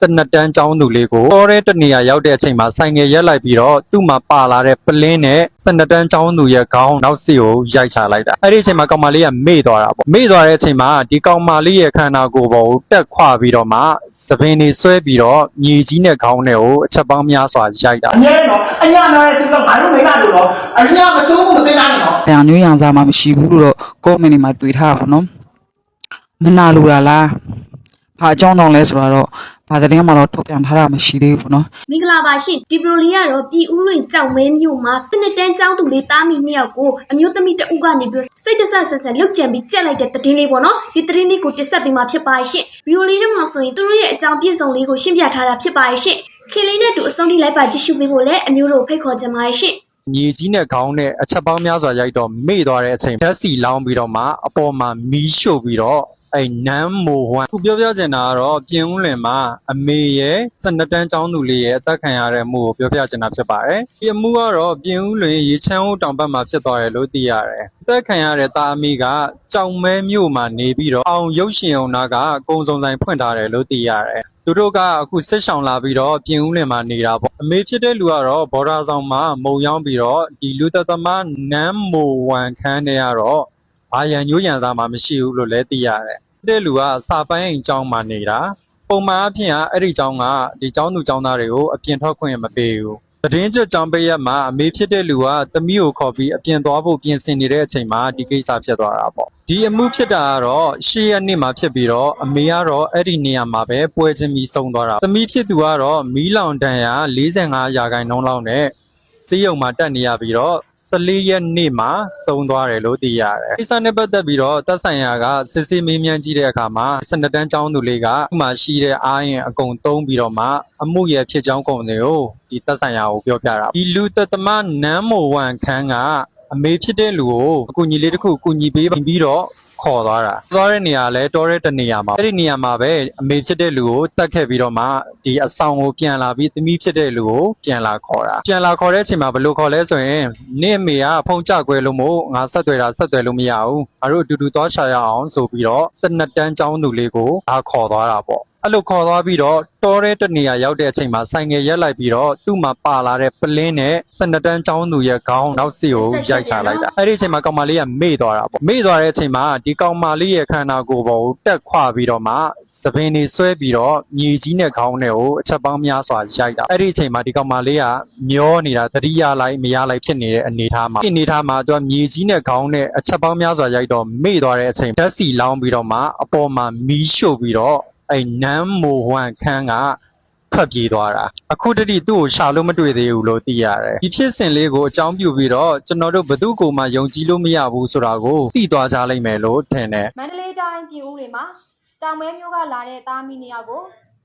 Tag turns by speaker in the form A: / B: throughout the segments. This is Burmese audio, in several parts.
A: စနတန်းចောင်းသူလေးကိုတော်တဲ့တနေရာရောက်တဲ့အချိန်မှာဆိုင်ငယ်ရက်လိုက်ပြီးတော့သူ့မှာပါလာတဲ့ပလင်းနဲ့စနတန်းចောင်းသူရဲ့ခေါင်းနောက်စီကိုရိုက်ချလိုက်တာအဲ့ဒီအချိန်မှာကောင်မလေးကမေ့သွားတာပေါ့မေ့သွားတဲ့အချိန်မှာဒီကောင်မလေးရဲ့ခန္ဓာကိုယ်ပေါ်ကိုတက်ခွပြီးတော့မှသပင်တွေဆွဲပြီးတော့မြေကြီးနဲ့ခေါင်းနဲ့ကိုအချက်ပေါင်းများစွာရိုက်တာ
B: အမြဲနော်အညနာတဲ့သူကငါတို့မိမတို့နော်အညမချိုးဘူးမသိနိုင်နော်။
C: တရားမျိုးရံစားမှမရှိဘူးလို့တော့ comment တွေမှာတွေ့ထားပါတော့။မနာလိုတာလား။ဘာအကြောင်းတောင်လဲဆိုတော့ ဘာသတင်းမှတော့ထုတ်ပြန်ထားတာမရှိသေးဘူးပေါ့နော်
D: မင်္ဂလာပါရှင်ဒီပရိုလီကတော့ပြည်ဦးလွင်ကြောက်မဲမြို့မှာစနစ်တန်းကျောင်းသူလေးတားမိနှစ်ယောက်ကိုအမျိုးသမီးတဦးကနေပြီးစိတ်တဆက်ဆက်ဆက်လုတ်ကြံပြီးကြက်လိုက်တဲ့သတင်းလေးပေါ့နော်ဒီသတင်းလေးကိုတင်ဆက်ပေးမှာဖြစ်ပါရဲ့ရှင်ဗီဒီယိုလေးထဲမှာဆိုရင်သူတို့ရဲ့အကြောင်းပြည့်စုံလေးကိုရှင်းပြထားတာဖြစ်ပါရဲ့ရှင်ခင်လေးနဲ့အတူအဆုံးထိလိုက်ပါကြည့်ရှုပေးဖို့လည်းအမျိုးတို့ဖိတ်ခေါ်ချင်ပါတယ်ရှင်
A: မြေကြီးနဲ့ခေါင်းနဲ့အချက်ပေါင်းများစွာရိုက်တော့မေ့သွားတဲ့အချိန်ဓာတ်စီလောင်းပြီးတော့မှအပေါ်မှာမီးရှို့ပြီးတော့ အဲ့နမ်းမိုဝမ်ခုပြောပြချင်တာကတော့ပြင်ဦးလွင်မှာအမေရဲ့စနတန်းចောင်းသူလေးရဲ့အသက်ခံရတဲ့အမှုကိုပြောပြချင်တာဖြစ်ပါတယ်ဒီအမှုကတော့ပြင်ဦးလွင်ရေချမ်းဦးတောင်ဘက်မှာဖြစ်သွားတယ်လို့သိရတယ်အသက်ခံရတဲ့တာအမိကကြောင်မဲမြို့မှာနေပြီးတော့အောင်ရုပ်ရှင်အောင်နာကကုံစုံဆိုင်ဖွင့်ထားတယ်လို့သိရတယ်သူတို့ကအခုစစ်ဆောင်လာပြီးတော့ပြင်ဦးလင်မှာနေတာပေါ့အမေဖြစ်တဲ့လူကတော့ဘော်ဒါဆောင်မှာမုံရောက်ပြီးတော့ဒီလူသက်သမားနမ်းမိုဝမ်ခန်းတွေကတော့ ဘာရန်ညိုးရန်သားမှမရှိဘူးလို့လည်းသိရတယ်တဲ့လူကစာပန်းအိမ်ကျောင်းမှာနေတာပုံမှန်အဖြစ်ကအဲ့ဒီကျောင်းကဒီကျောင်းသူကျောင်းသားတွေကိုအပြင်ထွက်ခွင့်မပေးဘူးသတင်းကြွကျောင်းပေးရမှာအမေဖြစ်တဲ့လူကသမီးကိုခေါ်ပြီးအပြင်သွားဖို့ပြင်ဆင်နေတဲ့အချိန်မှာဒီကိစ္စဖြစ်သွားတာပေါ့ဒီအမှုဖြစ်တာကတော့ရှေ့ရက်နေ့မှာဖြစ်ပြီးတော့အမေကတော့အဲ့ဒီနေရာမှာပဲပွဲချင်းပြီးဆုံးသွားတာသမီးဖြစ်သူကတော့မီးလောင်တန်ရာ45ရာခိုင်နှုန်းလောက်နဲ့ စီးရုံမှာတက်နေရပြီးတော့14ရက်နေ့မှာဆုံးသွားတယ်လို့သိရတယ်။ကိစ္စနဲ့ပတ်သက်ပြီးတော့တပ်ဆိုင်ရာကစစ်ဆေးမေးမြန်းကြည့်တဲ့အခါမှာစနတန်းကျောင်းသူလေးကဥမာရှိတဲ့အားရင်အကုန်သုံးပြီးတော့မှအမှုရဲ့ဖြစ်ကြောင်းကုန်တွေကိုဒီတပ်ဆိုင်ရာကိုပြောပြတာ။ဒီလူသက်သမားနမ်းမိုဝမ်ခန်းကအမေဖြစ်တဲ့လူကိုအကူအညီလေးတစ်ခုအကူအညီပေးပြီးတော့ ခေါ်သွားတာသွားတဲ့နေရာလဲတောတဲ့တနေရာမှာအဲ့ဒီနေရာမှာပဲအမေဖြစ်တဲ့လူကိုတတ်ခဲ့ပြီးတော့မှဒီအဆောင်ကိုပြန်လာပြီးသမီးဖြစ်တဲ့လူကိုပြန်လာခေါ်တာပြန်လာခေါ်တဲ့အချိန်မှာဘယ်လိုခေါ်လဲဆိုရင်နင့်အမေကဖုန်းကြကွယ်လို့မို့ငါဆက်သွယ်တာဆက်သွယ်လို့မရဘူးငါတို့အတူတူသွားရှာရအောင်ဆိုပြီးတော့စနက်တန်းចောင်းသူလေးကိုဒါခေါ်သွားတာပေါ့ အဲ့လိုခေါ်သွားပြီးတော့တောတဲ့တနေရာရောက်တဲ့အချိန်မှာဆိုင်ငယ်ရက်လိုက်ပြီးတော့သူ့မှာပါလာတဲ့ပလင်းနဲ့စနက်တန်းចောင်းသူရဲ့ခေါင်းနောက်စီကိုရိုက်ချလိုက်တာအဲ့ဒီအချိန်မှာကောင်မလေးကမေ့သွားတာပေါ့မေ့သွားတဲ့အချိန်မှာဒီကောင်မလေးရဲ့ခန္ဓာကိုယ်ပေါ်ကိုတက်ခွပြီးတော့မှသပင်တွေဆွဲပြီးတော့မြေကြီးနဲ့ခေါင်းနဲ့ကိုအချက်ပေါင်းများစွာရိုက်တာအဲ့ဒီအချိန်မှာဒီကောင်မလေးကမျောနေတာသတိရလိုက်မရလိုက်ဖြစ်နေတဲ့အနေအထားမှာဒီအနေအထားမှာသူကမြေကြီးနဲ့ခေါင်းနဲ့အချက်ပေါင်းများစွာရိုက်တော့မေ့သွားတဲ့အချိန်ဓာတ်စီလောင်းပြီးတော့မှအပေါ်မှာမီးရှို့ပြီးတော့ အဲ့နမ်းမိုဝမ်ခန်းကထွက်ပြေးသွားတာအခုတတိသူ့ကိုရှာလို့မတွေ့သေးဘူးလို့သိရတယ်ဒီဖြစ်စဉ်လေးကိုအကြောင်းပြုပြီးတော့ကျွန်တော်တို့ဘသူ့ကိုမှယုံကြည်လို့မရဘူးဆိုတာကိုသိသွားကြလိမ့်မယ်လို့ထင်တယ်
E: မန္တလေးတိုင်းပြည်ဦးတွေမှာကြောင်မဲမျိုးကလာတဲ့သားမီးနှစ်ယောက်ကို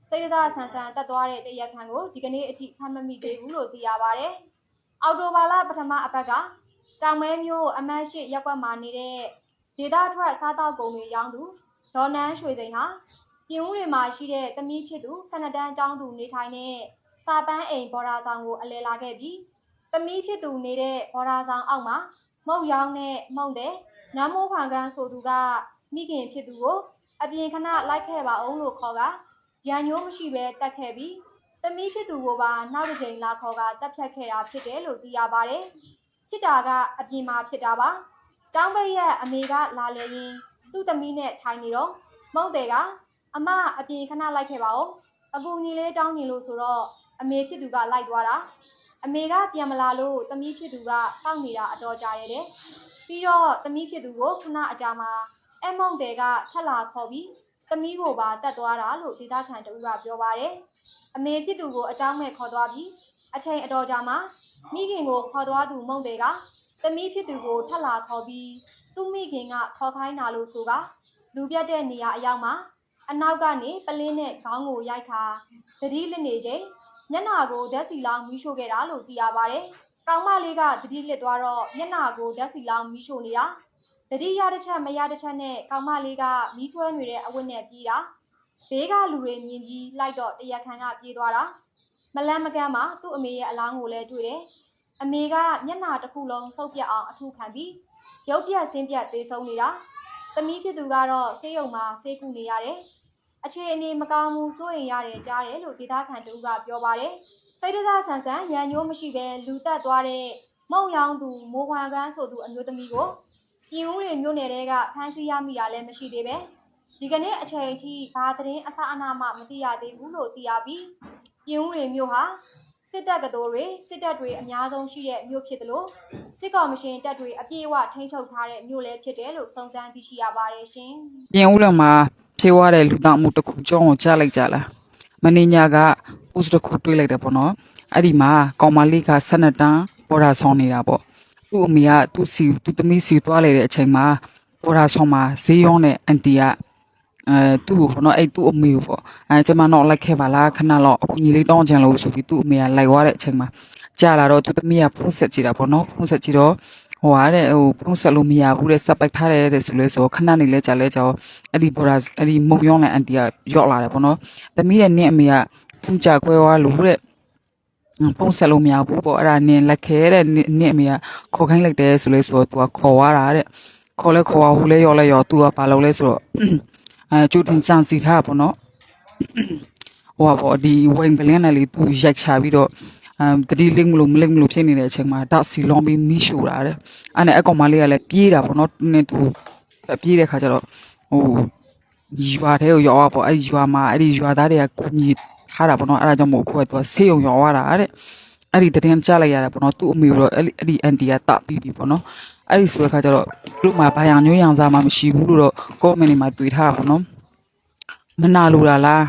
E: စိတ်ကစားဆန်ဆန်တက်သွားတဲ့တရက်ခန့်ကိုဒီကနေ့အထိဖမ်းမမိသေးဘူးလို့သိရပါဗျ။အော်တိုဘာလပထမအပတ်ကကြောင်မဲမျိုးအမတ်ရှိရက်ကွက်မှာနေတဲ့ဒေတာထွက်စားတောက်ကုန်တွေရောင်းသူဒေါ်နန်းရွှေစိန်ဟာ ပြည်ဦးတွေမှာရှိတဲ့သမီးဖြစ်သူဆနဒန်းအကြောင်းသူနေထိုင်တဲ့စာပန်းအိမ်ဘော်ဒါဆောင်ကိုအလဲလာခဲ့ပြီးသမီးဖြစ်သူနေတဲ့ဘော်ဒါဆောင်အောက်မှာမုတ်ရောင်းနဲ့မုံတဲ့နမ်းမိုးခွန်ကန်းဆိုသူကမိခင်ဖြစ်သူကိုအပြင်ခဏလိုက်ခဲ့ပါအောင်လို့ခေါ်ကရန်ညိုးမရှိပဲတတ်ခဲ့ပြီးသမီးဖြစ်သူကိုပါနောက်တစ်ချိန်လာခေါ်ကတက်ဖြတ်ခဲ့တာဖြစ်တယ်လို့သိရပါတယ်။ဖြစ်တာကအပြင်မှာဖြစ်တာပါ။ကျောင်းပိတ်ရဲ့အမေကလာလေရင်သူ့သမီးနဲ့ထိုင်နေတော့မုတ်တယ်က အမအပြင်ခဏလိုက်ခဲ့ပါဦး။အကူညီလေးတောင်းနေလို့ဆိုတော့အမေဖြစ်သူကလိုက်သွားတာ။အမေကပြန်မလာလို့သမီးဖြစ်သူကစောင့်နေတာအတော်ကြာရဲ့တဲ့။ပြီးတော့သမီးဖြစ်သူကိုခဏအကြာမှာအမုံတဲကထက်လာခေါ်ပြီးသမီးကိုပါတတ်သွားတာလို့ဒေသခံတဦးကပြောပါတယ်။အမေဖြစ်သူကိုအကြောင်းမဲ့ခေါ်သွားပြီးအချိန်အတော်ကြာမှမိခင်ကိုခေါ်သွားသူမုံတဲကသမီးဖြစ်သူကိုထက်လာခေါ်ပြီးသူ့မိခင်ကခေါ်ခိုင်းတာလို့ဆိုကလူပြတ်တဲ့နေရာအရောက်မှာ အနောက်ကနေပလင်းနဲ့ခေါင်းကိုရိုက်ခါသတိလစ်နေချိန်မျက်နှာကိုဓာတ်စီလောင်းမီးရှို့ခဲ့တာလို့သိရပါတယ်။ကောင်မလေးကသတိလစ်သွားတော့မျက်နှာကိုဓာတ်စီလောင်းမီးရှို့နေတာတတိယတစ်ချက်မရတစ်ချက်နဲ့ကောင်မလေးကမီးဆွဲနေတဲ့အဝတ်နဲ့ပြေးတာဘေးကလူတွေမြင်ပြီးလိုက်တော့တရက်ခန်ကပြေးသွားတာမလန်းမကန်းမှာသူ့အမေရဲ့အလောင်းကိုလည်းတွေ့တယ်အမေကမျက်နှာတစ်ခုလုံးစုပ်ပြတ်အောင်အထူခံပြီးရုပ်ပြတ်ဆင်းပြတ်သေးဆုံးနေတာ သမီးဖြစ်သူကတော့ဆေးရုံမှာဆေးကုနေရတယ်အခြေအနေမကောင်းဘူးစိုးရင်ရတယ်ကြားတယ်လို့ဒေသခံတူကပြောပါတယ်စိတ်တစားဆန်ဆန်ရန်ညိုးမရှိဘဲလူတက်သွားတဲ့မုံရောင်သူမိုးခွာကန်းဆိုသူအမျိုးသမီးကိုပြည်ဦးတွေမျိုးနယ်တွေကဖမ်းဆီးရမိတာလည်းမရှိသေးပဲဒီကနေ့အချိန်အထိဘာသတင်းအစအနမှမသိရသေးဘူးလို့သိရပြီးပြည်ဦးတွေမျိုးဟာ စစ်တပ်ကတော်တွေစစ်တပ်တွေအများဆုံးရှိတဲ့မြို့ဖြစ်တယ်လို့စစ်ကောင်မရှင်တပ်တွေအပြည့်အဝထိန်းချုပ်ထားတဲ့မြို့လည်းဖြစ်တယ်လို့စုံစမ်းသိရှိရပါတယ်ရှင်။
C: ပြင်ဦးလွန်မှာဖေးွားတဲ့လူသားမှုတစ်ခုကြောင်းကိုကြားလိုက်ကြလားမင်းညာကဥစတစ်ခုတွေးလိုက်တယ်ပေါ့နော်အဲ့ဒီမှာကောင်မလေးက12တန်းပေါ်တာဆောင်နေတာပေါ့သူ့အမေကသူ့စီသူ့သမီးစီသွားလေတဲ့အချိန်မှာပေါ်တာဆောင်မှာဈေးရောင်းတဲ့အန်တီက အဲသူ့ကိုပေါ့နော်အဲ့သူ့အမေကိုပေါ့အဲကျွန်မတော့လိုက်ခဲ့ပါလားခဏတော့အခုညီလေးတောင်းချင်လို့ဆိုပြီးသူ့အမေကလိုက်သွားတဲ့အချိန်မှာကြာလာတော့သူ့သမီးကဖုန်းဆက်ကြည့်တာပေါ့နော်ဖုန်းဆက်ကြည့်တော့ဟိုဟာတဲ့ဟိုဖုန်းဆက်လို့မရဘူးတဲ့စပ်ပိုက်ထားတယ်တဲ့ဆိုလဲဆိုခဏနေလဲကြာလဲကြာအဲ့ဒီဘော်ဒါအဲ့ဒီမုံရောင်းတဲ့အန်တီကရော့လာတယ်ပေါ့နော်သမီးတဲ့နင့်အမေကဖုန်းကြခွဲသွားလို့တဲ့ဖုန်းဆက်လို့မရဘူးပေါ့အဲ့ဒါနင်လက်ခဲတဲ့နင်နင်အမေကခေါ်ခိုင်းလိုက်တယ်ဆိုလဲဆိုတော့ तू ကခေါ်သွားတာတဲ့ခေါ်လဲခေါ်သွားဟိုလဲရော်လဲရော် तू ကဘာလုပ်လဲဆိုတော့ အဲကျူတင်ချန်စီထားပေါ့နော်ဟိုကပေါ့ဒီဝိုင်ပလင်းနဲ့လေ तू ရိုက်ချပြီးတော့အမ်တတိလိမ့်မလို့မလိမ့်မလို့ဖြစ်နေတဲ့အချိန်မှာဒါစီလွန်ပြီးမိရှို့တာတဲ့အဲ့နဲ့အကောင်မလေးကလည်းပြေးတာပေါ့နော်နင် तू ပြေးတဲ့ခါကျတော့ဟိုရွာထဲကိုရောက်သွားပေါ့အဲ့ဒီရွာမှာအဲ့ဒီရွာသားတွေကကိုကြီးထားတာပေါ့နော်အဲ့ဒါကြောင့်မို့အခုကသူကဆေးရုံရောက်သွားတာတဲ့အဲ့ဒီတရင်ကြားလိုက်ရတာပေါ့နော်သူ့အမေကတော့အဲ့ဒီအဲ့ဒီအန်တီကတပြီးပြီပေါ့နော် အဲ့ဒီဆိုတဲ့ခါကျတော့သူ့မှာဘာយ៉ាងညွှန်းရံစားမှမရှိဘူးလို့တော့ကောမန်တွေမှာတွေ့ထားတာပေါ့နော်မနာလိုတာလား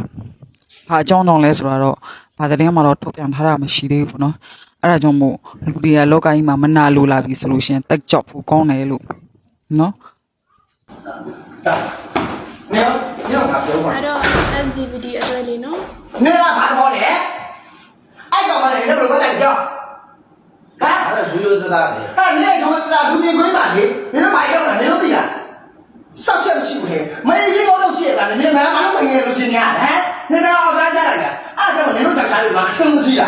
C: ဘာအကြောင်းတောင်လဲဆိုတော့ဘာတရင်မှတော့ထုတ်ပြန်ထားတာမရှိသေးဘူးပေါ့နော်အဲ့ဒါကြောင့်မို့လူတွေကလောကကြီးမှာမနာလိုလာပြီဆိုလို့ရှိရင်တက်ကြော့ဖို့ကောင်းတယ်လို့နော်
B: နေရောညောင်းတာပြောပါ
D: အဲ့တော့ LGBT အတွက်လေးနော်
B: နေကဘာတော့လဲအဲ့ကောင်မလေးလည်းဘယ်လိုပတ်တယ်ကြော ဟမ်
F: အဲ့ဒါရိုးရိုးသားသားပဲ
B: အဲ့နေရောမသတာလူမြင်ခွင့်ပါလေနေတော့ဘာရောက်လာနေတော့သိလားဆောက်ချက်ရှိဘူးဟဲ့မင်းရေကောက်တော့ချစ်တာနေမမမငယ်လို့ချင်းညာဟမ်နေတော့အောက်သားကြလိုက်တာအဲ့ကြောင့်နေတော့ကြောက်ကြတယ်မှာအထုံးမကြည့်တာ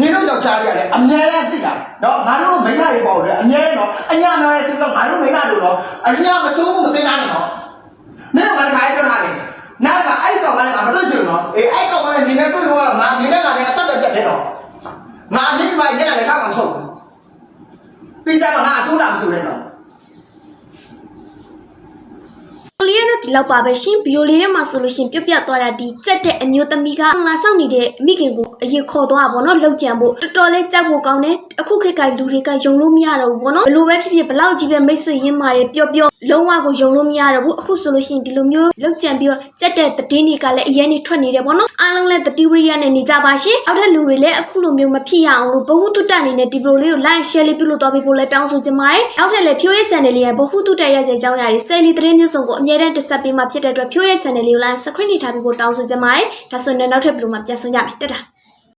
B: နေတော့ကြောက်ကြရတယ်အမြဲတမ်းသိတာတော့ငါတို့မိန်းမတွေပေါ့လေအမြဲတော့အညာနာရဲ့သူကငါတို့မိန်းမတို့တော့အညာမချိုးဘူးမသိတာနဲ့တော့မင်းကတခါပြောထားတယ်။နောက်ကအဲ့ကောင်ကလည်းငါမတွေ့ချင်တော့အေးအဲ့ကောင်ကလည်းနေနဲ့တွေ့တော့ငါနေနဲ့ငါလည်းအသက်သက်ပြတ်တယ်တော့ငါမိမရဲ့လည်းထားမှာမဟုတ်ဘူး။ ပြီးတော့ငါအဆိုးတာမဆိုနဲ့တော့
D: ကလေးကတော့ဒီလောက်ပါပဲရှင်ဗီဒီယိုလေးထဲမှာဆိုလို့ရှင်ပြပြသွားတာဒီကြက်တဲ့အမျိုးသမီးကလာဆောင်နေတဲ့အမိခင်ကိုအရင်ခေါ်သွားပါတော့လောက်ကြံဖို့တော်တော်လေးကြောက်ဖို့ကောင်းတယ်အခုခေတ်ကလူတွေကယုံလို့မရတော့ဘူးပေါ့နော်ဘလို့ပဲဖြစ်ဖြစ်ဘလောက်ကြီးပဲမိတ်ဆွေရင်းမာတွေပျော့ပျော့ လုံးဝကိုယုံလို့မရတော့ဘူးအခုဆိုလို့ရှင်ဒီလိုမျိုးလောက်ကြံပြီးတော့ကြက်တဲ့သတင်းတွေကလည်းအရင်နေထွက်နေတယ်ပေါ့နော်အားလုံးလည်းတတိဝရိယနဲ့နေကြပါရှင်အောက်ထပ်လူတွေလည်းအခုလိုမျိုးမဖြစ်ရအောင်လို့ဘဟုတုတ္တအနေနဲ့ဒီဗီဒီယိုလေးကို like share လေးပြုလုပ်သွားပေးဖို့လည်းတောင်းဆိုချင်ပါတယ်နောက်ထပ်လည်းဖြိုးရဲ့ channel လေးရဲ့ဘဟုတုတ္တရရဲ့အကြောင်းအရာတွေဆယ်လီသတင်းမျိုးစုံကိုအမြဲတမ်းတက်ဆက်ပေးမှာဖြစ်တဲ့အတွက်ဖြိုးရဲ့ channel လေးကို like subscribe နေထားပြီးဖို့တောင်းဆိုချင်ပါတယ်ဒါဆိုရင်လည်းနောက်ထပ်ဗီဒီယိုမှာပြန်ဆုံကြမယ်တက်တာ